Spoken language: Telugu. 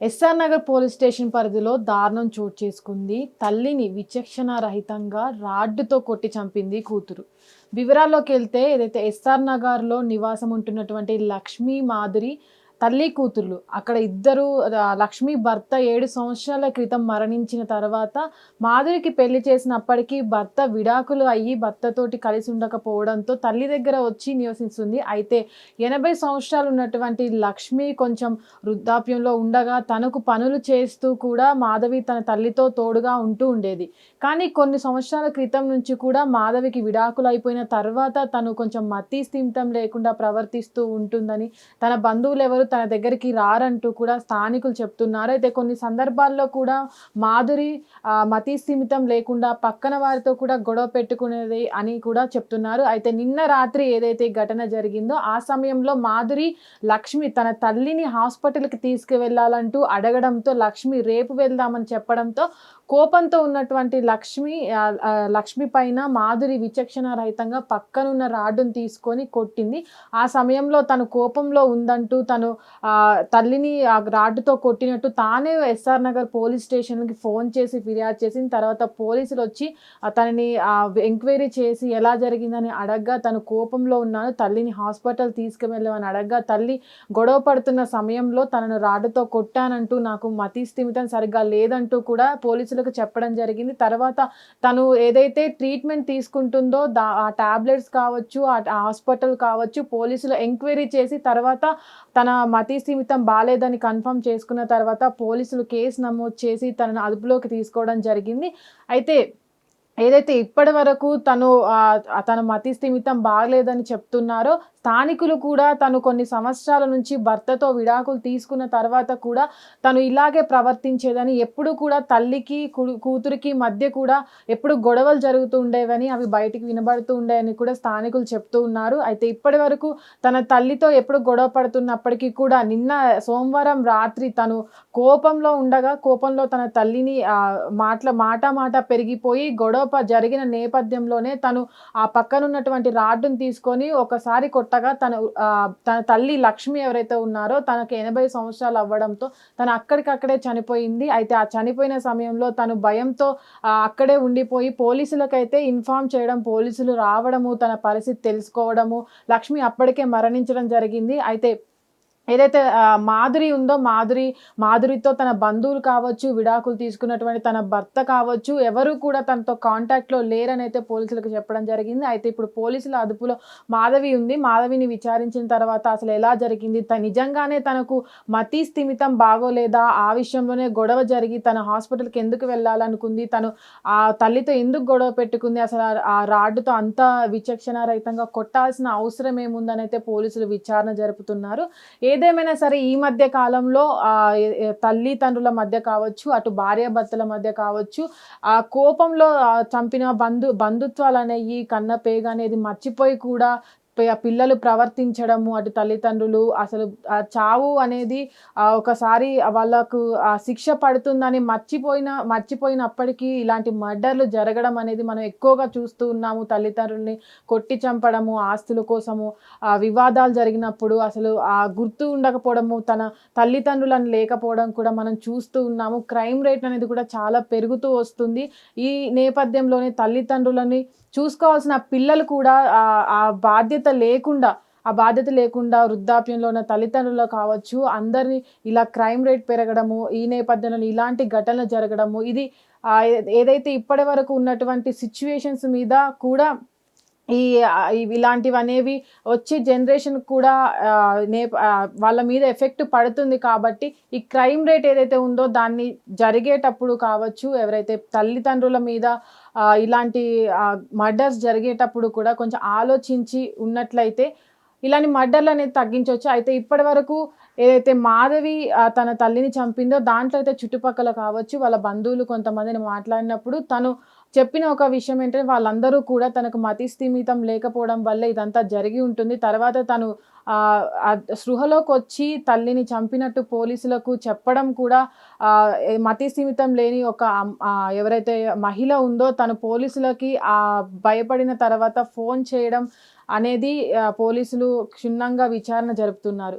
ఎస్ఆర్ నగర్ పోలీస్ స్టేషన్ పరిధిలో దారుణం చోటు చేసుకుంది. తల్లిని విచక్షణారహితంగా రాడ్డుతో కొట్టి చంపింది కూతురు. వివరాల్లోకి వెళ్తే ఏదైతే ఎస్ఆర్ నగర్లో నివాసం ఉంటున్నటువంటి లక్ష్మీ మాధురి తల్లి కూతుళ్ళు. అక్కడ ఇద్దరు లక్ష్మి భర్త ఏడు సంవత్సరాల క్రితం మరణించిన తర్వాత మాధురికి పెళ్ళి చేసినప్పటికీ భర్త విడాకులు అయ్యి భర్తతోటి కలిసి ఉండకపోవడంతో తల్లి దగ్గర వచ్చి నివసిస్తుంది. అయితే ఎనభై సంవత్సరాలు ఉన్నటువంటి లక్ష్మి కొంచెం వృద్ధాప్యంలో ఉండగా తనకు పనులు చేస్తూ కూడా మాధవి తన తల్లితో తోడుగా ఉంటూ ఉండేది. కానీ కొన్ని సంవత్సరాల క్రితం నుంచి కూడా మాధవికి విడాకులు అయిపోయిన తర్వాత తను కొంచెం మతి స్థిమితం లేకుండా ప్రవర్తిస్తూ ఉంటుందని తన బంధువులు ఎవరు తన దగ్గరికి రారంటూ కూడా స్థానికులు చెప్తున్నారు. అయితే కొన్ని సందర్భాల్లో కూడా మాధురి మతి స్థిమితం లేకుండా పక్కన వారితో కూడా గొడవ పెట్టుకునేది అని కూడా చెప్తున్నారు. అయితే నిన్న రాత్రి ఏదైతే ఘటన జరిగిందో ఆ సమయంలో మాధురి లక్ష్మి తన తల్లిని హాస్పిటల్కి తీసుకువెళ్ళాలంటూ అడగడంతో లక్ష్మి రేపు వెళ్దామని చెప్పడంతో కోపంతో ఉన్నటువంటి లక్ష్మి లక్ష్మి పైన మాధురి విచక్షణ రహితంగా పక్కనున్న రాడ్డును తీసుకొని కొట్టింది. ఆ సమయంలో తను కోపంలో ఉందంటూ తను తల్లిని ఆ రాడ్డుతో కొట్టినట్టు తానే ఎస్ఆర్ నగర్ పోలీస్ స్టేషన్కి ఫోన్ చేసి ఫిర్యాదు చేసిన తర్వాత పోలీసులు వచ్చి ఆ, తనని ఎంక్వైరీ చేసి ఎలా జరిగిందని అడగ్గా తను కోపంలో ఉన్నాను తల్లిని హాస్పిటల్ తీసుకువెళ్ళమని అడగ్గా తల్లి గొడవ పడుతున్న సమయంలో తనను రాడ్డుతో కొట్టానంటూ నాకు మతి స్థిమితం సరిగ్గా లేదంటూ కూడా పోలీసులకు చెప్పడం జరిగింది. తర్వాత తను ఏదైతే ట్రీట్మెంట్ తీసుకుంటుందో దా ఆ టాబ్లెట్స్ కావచ్చు ఆ హాస్పిటల్ కావచ్చు పోలీసులు ఎంక్వైరీ చేసి తర్వాత తన మతి స్థిమితం బాగాలేదని కన్ఫర్మ్ చేసుకున్న తర్వాత పోలీసులు కేసు నమోదు చేసి తనను అదుపులోకి తీసుకోవడం జరిగింది. అయితే ఏదైతే ఇప్పటి వరకు తను తన మతి స్థిమితం బాగలేదని చెప్తున్నారో స్థానికులు కూడా తను కొన్ని సంవత్సరాల నుంచి భర్తతో విడాకులు తీసుకున్న తర్వాత కూడా తను ఇలాగే ప్రవర్తించేదని ఎప్పుడు కూడా తల్లికి కు- కూతురికి మధ్య కూడా ఎప్పుడు గొడవలు జరుగుతూ ఉండేవని అవి బయటికి వినబడుతూ ఉండేవని కూడా స్థానికులు చెప్తూ ఉన్నారు. అయితే ఇప్పటి వరకు తన తల్లితో ఎప్పుడు గొడవ పడుతున్నప్పటికీ కూడా నిన్న సోమవారం రాత్రి తను కోపంలో ఉండగా కోపంలో తన తల్లిని మాటల మాట మాట పెరిగిపోయి గొడవ ఆరోప జరిగిన నేపథ్యంలోనే తను ఆ పక్కనున్నటువంటి రాడ్డును తీసుకొని ఒకసారి కొట్టగా తన తన తల్లి లక్ష్మి ఎవరైతే ఉన్నారో తనకు ఎనభై సంవత్సరాలు అవ్వడంతో తను అక్కడికక్కడే చనిపోయింది. అయితే ఆ చనిపోయిన సమయంలో తను భయంతో అక్కడే ఉండిపోయి పోలీసులకైతే ఇన్ఫామ్ చేయడం పోలీసులు రావడము తన పరిస్థితి తెలుసుకోవడము లక్ష్మి అప్పటికే మరణించడం జరిగింది. అయితే ఏదైతే మాధురి ఉందో మాధురి మాధురితో తన బంధువులు కావచ్చు విడాకులు తీసుకున్నటువంటి తన భర్త కావచ్చు ఎవరు కూడా తనతో కాంటాక్ట్లో లేరని అయితే పోలీసులకు చెప్పడం జరిగింది. అయితే ఇప్పుడు పోలీసుల అదుపులో మాధవి ఉంది. మాధవిని విచారించిన తర్వాత అసలు ఎలా జరిగింది? త నిజంగానే తనకు మతి స్థిమితం బాగోలేదా? ఆ విషయంలోనే గొడవ జరిగి తన హాస్పిటల్కి ఎందుకు వెళ్ళాలనుకుంది? తను ఆ తల్లితో ఎందుకు గొడవ పెట్టుకుంది? అసలు ఆ- రాడ్డుతో అంత విచక్షణ రహితంగా కొట్టాల్సిన అవసరం ఏముందని అయితే పోలీసులు విచారణ జరుపుతున్నారు. ఏ ఏదేమైనా సరే ఈ మధ్య కాలంలో ఆ, తల్లిదండ్రుల మధ్య కావచ్చు అటు భార్యాభర్తల మధ్య కావచ్చు ఆ కోపంలో చంపిన బంధు బంధుత్వాలు అనేవి కన్న పేగ అనేది మర్చిపోయి కూడా పిల్లలు ప్రవర్తించడము అటు తల్లిదండ్రులు అసలు ఆ చావు అనేది ఒకసారి వాళ్ళకు ఆ శిక్ష పడుతుందని మర్చిపోయిన మర్చిపోయినప్పటికీ ఇలాంటి మర్డర్లు జరగడం అనేది మనం ఎక్కువగా చూస్తూ ఉన్నాము. తల్లిదండ్రుల్ని కొట్టి చంపడము ఆస్తుల కోసము ఆ వివాదాలు జరిగినప్పుడు అసలు ఆ గుర్తు ఉండకపోవడము తన తల్లిదండ్రులను లేకపోవడం కూడా మనం చూస్తూ ఉన్నాము. క్రైమ్ రేట్ అనేది కూడా చాలా పెరుగుతూ వస్తుంది. ఈ నేపథ్యంలోనే తల్లిదండ్రులని చూసుకోవాల్సిన పిల్లలు కూడా ఆ- బాధ్యత బాధ్యత లేకుండా ఆ బాధ్యత లేకుండా వృద్ధాప్యంలో ఉన్న తల్లిదండ్రులు కావచ్చు అందరినీ ఇలా క్రైమ్ రేట్ పెరగడము ఈ నేపథ్యంలో ఇలాంటి ఘటనలు జరగడము ఇది ఏదైతే ఇప్పటి వరకు ఉన్నటువంటి సిచ్యువేషన్స్ మీద కూడా ఈ ఇలాంటివి అనేవి వచ్చే జనరేషన్ కూడా నే వాళ్ళ మీద ఎఫెక్ట్ పడుతుంది కాబట్టి ఈ క్రైమ్ రేట్ ఏదైతే ఉందో దాన్ని జరిగేటప్పుడు కావచ్చు ఎవరైతే తల్లిదండ్రుల మీద ఇలాంటి మర్డర్స్ జరిగేటప్పుడు కూడా కొంచెం ఆలోచించి ఉన్నట్లయితే ఇలాంటి మర్డర్లు అనేది తగ్గించవచ్చు. అయితే ఇప్పటి వరకు ఏదైతే మాధవి తన తల్లిని చంపిందో దాంట్లో అయితే చుట్టుపక్కల కావచ్చు వాళ్ళ బంధువులు కొంతమందిని మాట్లాడినప్పుడు తను చెప్పిన ఒక విషయం ఏంటంటే వాళ్ళందరూ కూడా తనకు మతి స్థిమితం లేకపోవడం వల్ల ఇదంతా జరిగి ఉంటుంది. తర్వాత తను సృహలోకి వచ్చి తల్లిని చంపినట్టు పోలీసులకు చెప్పడం కూడా మతి స్థిమితం లేని ఒక ఎవరైతే మహిళ ఉందో తను పోలీసులకి ఆ భయపడిన తర్వాత ఫోన్ చేయడం అనేది పోలీసులు క్షుణ్ణంగా విచారణ జరుపుతున్నారు.